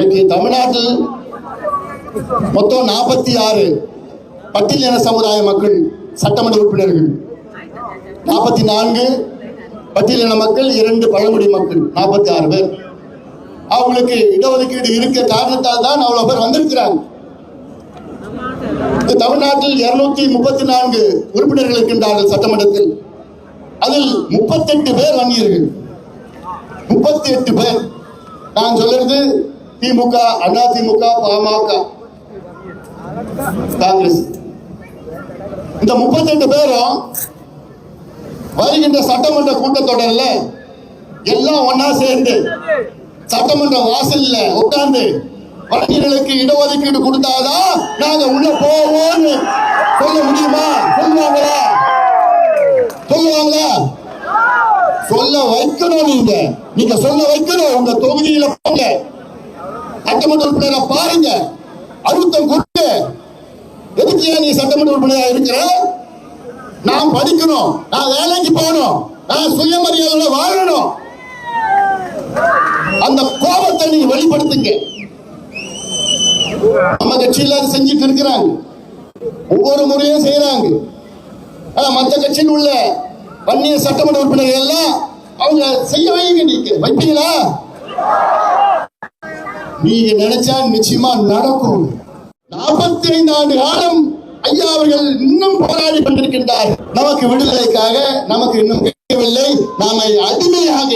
இன்னைக்கு தமிழ்நாட்டில் மொத்தம் நாற்பத்தி ஆறு பட்டியலின சமுதாய மக்கள் சட்டமன்ற உறுப்பினர்கள். நாற்பத்தி நான்கு பட்டியலின மக்கள் இரண்டு பழங்குடி மக்கள் நாற்பத்தி ஆறு பேர். அவங்களுக்கு இடஒதுக்கீடு இருக்க காரணத்தால் தான் அவ்வளவு பேர் வந்திருக்கிறாங்க. தமிழ்நாட்டில் இருநூத்தி முப்பத்தி நான்கு உறுப்பினர்கள் இருக்கின்றார்கள் சட்டமன்றத்தில். அதில் முப்பத்தெட்டு பேர் வன்னியர்கள். முப்பத்தி எட்டு பேர். நான் சொல்றது திமுக அண்ணா திமுக பாமக. காங்கிரஸ். இந்த முப்பத்தெட்டு பேரும் வருகின்ற சட்டமன்ற கூட்டத்தொடர்ல எல்லாம் ஒன்னா சேர்ந்து சட்டமன்ற வாசல்ல உட்கார்ந்து வண்டிகளுக்கு இடஒதுக்கீடு கொடுத்தாதான் நாங்க உள்ள போவோம்னு சொல்ல முடியுமா? சொல்லுவாங்களா? சொல்லுவாங்களா? சொல்ல வைக்கணும் நீங்க. நீங்க சொல்ல வைக்கணும். உங்க தொகுதியில போங்க. சட்டமன்ற உறுப்பினரை பாருங்க. அழுத்தம் கொடுத்து எதுக்கு நீ சட்டமன்ற உறுப்பினரா இருக்கிற? நான் படிக்கணும் நான் வேலைக்கு போகணும் நான் சுயமரியாதையோட வாழணும். அந்த கோபத்தை நீங்க வெளிப்படுத்துங்க. நம்ம கட்சியில அதை செஞ்சுட்டு இருக்கிறாங்க. ஒவ்வொரு முறையும் செய்யறாங்க ஆனா மற்ற கட்சியில் உள்ள வன்னிய சட்டமன்ற உறுப்பினர்கள் எல்லாம் அவங்க செய்ய வைங்க நீங்க. வைப்பீங்களா? நீங்க நினைச்சா நிச்சயமா நடக்கும். நாற்பத்தி ஐந்து ஆண்டு காலம் ஐயா அவர்கள் இன்னும் போராடி கொண்டிருக்கின்றார். நமக்கு விடுதலைக்காக நமக்கு இன்னும் கிடைக்கவில்லை. நாம அடிமையாக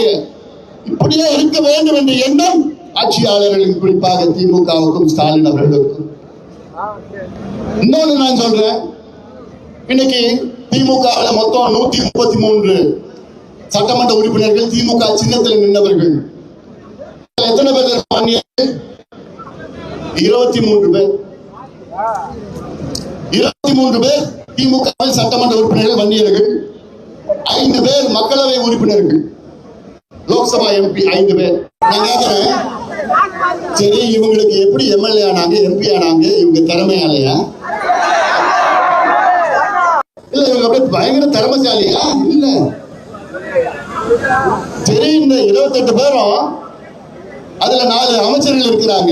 இப்படியே இருக்க வேண்டும் என்ற எண்ணம் ஆட்சியாளர்களுக்கு குறிப்பாக திமுகவுக்கும் ஸ்டாலின் அவர்களுக்கும். இன்னொன்னு நான் சொல்றேன். இன்னைக்கு திமுக மொத்தம் நூத்தி முப்பத்தி மூன்று சட்டமன்ற உறுப்பினர்கள் திமுக சின்னத்தில் நின்றவர்கள். எத்தனை பேர் இருப்பாங்க? இருபத்தி மூன்று பேர். இருபத்தி மூன்று பேர் திமுக சட்டமன்ற உறுப்பினர்கள் வன்னியர்கள். ஐந்து பேர் மக்களவை உறுப்பினர்கள். லோக்சபா எம்பி ஐந்து பேர். நான் கேட்கிறேன் சரி இவங்களுக்கு எப்படி எம்எல்ஏ ஆனாங்க எம்பி ஆனாங்க இவங்க திறமையாலையா இல்ல இவங்க அப்படியே பயங்கர திறமைசாலியா? இல்ல. சரி இந்த இருபத்தெட்டு பேரும் அதுல நாலு அமைச்சர்கள் இருக்கிறாங்க.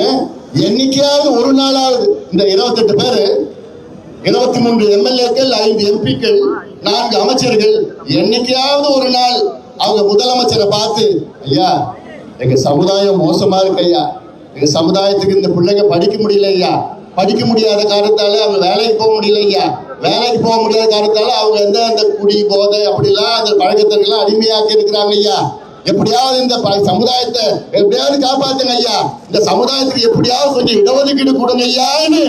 என்னைக்காவது ஒரு நாளாவது இந்த இருபத்தெட்டு பேரு இருபத்தி மூன்று எம்எல்ஏக்கள் ஐந்து எம்பிக்கள் நான்கு அமைச்சர்கள் என்னைக்காவது ஒரு நாள் அவங்க முதலமைச்சரை பார்த்து ஐயா எங்க சமுதாயம் மோசமா இருக்கு ஐயா. எங்க சமுதாயத்துக்கு இந்த பிள்ளைங்க படிக்க முடியல ஐயா. படிக்க முடியாத காரணத்தால அவங்க வேலைக்கு போக முடியல ஐயா. வேலைக்கு போக முடியாத காரணத்தால அவங்க எந்த அந்த குடி போதை அப்படிலாம் அந்த பழக்கத்திற்கெல்லாம் அடிமையாக்கி இருக்கிறாங்க ஐயா. எப்படியாவது இந்த சமுதாயத்தை எப்படியாவது காப்பாத்துங்க ஐயா. இந்த சமுதாயத்துக்கு எப்படியாவது கொஞ்சம் இடஒதுக்கீடு கொடுங்க ஐயான்னு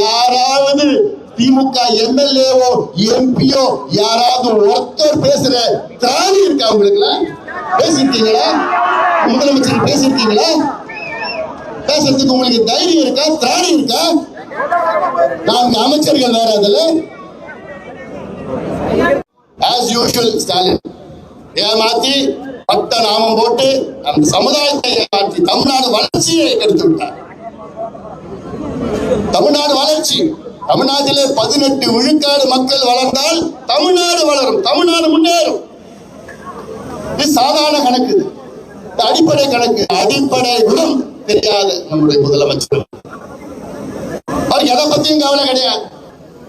யாராவது திமுக எம்எல்ஏவோ எம்பியோ யாராவது ஒருத்தர் பேசுற திராணி இருக்கா உங்களுக்கு பேசிருக்கீங்களா? முதலமைச்சர் பேசிருக்கீங்களா? பேசுறதுக்கு உங்களுக்கு தைரியம் இருக்கா? திராணி இருக்கா? நான்கு அமைச்சர்கள் வேற அதுல. ஆஸ் யூஷுவல் ஸ்டாலின் ஏமாத்தி பட்ட நாமம் போட்டு அந்த சமுதாயத்தை காட்டி தமிழ்நாடு வளர்ச்சியை எடுத்து விட்டார். தமிழ்நாடு வளர்ச்சி. தமிழ்நாட்டிலே பதினெட்டு விழுக்காடு மக்கள் வளர்ந்தால் தமிழ்நாடு வளரும். தமிழ்நாடு முன்னேறும். இது சாதாரண கணக்கு. அடிப்படை கணக்கு. அடிப்படை குணம் தெரியாத நம்முடைய முதலமைச்சர். அவர் எதை பத்தியும் கவலை கிடையாது.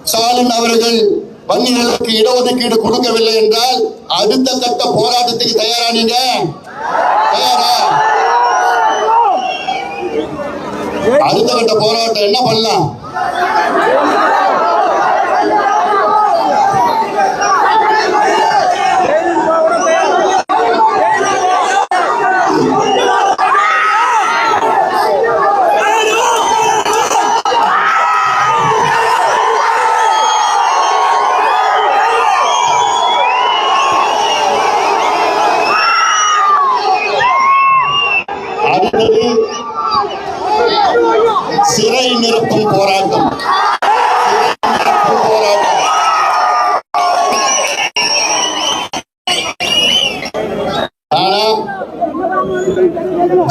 ஸ்டாலின் அவர்கள் வன்னியர்களுக்கு இடஒதுக்கீடு கொடுக்கவில்லை என்றால் அடுத்த கட்ட போராட்டத்துக்கு தயாரா நீங்க? தயாரா? அடுத்த கட்ட போராட்டம் என்ன பண்ணலாம்? அடுத்தது சிறை நிரப்பும் போராட்டம்.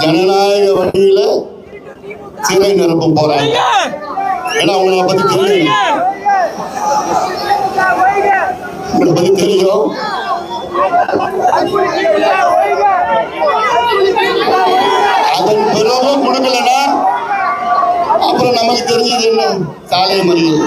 ஜனநாயக வழியில சிறை நிரப்பும் போறாங்க ஏன்னா உங்களை பத்தி தெரியும். உங்களை பத்தி தெரியும். அப்புறம் நமக்கு தெரிஞ்சது என்ன? சாலை மறியல்.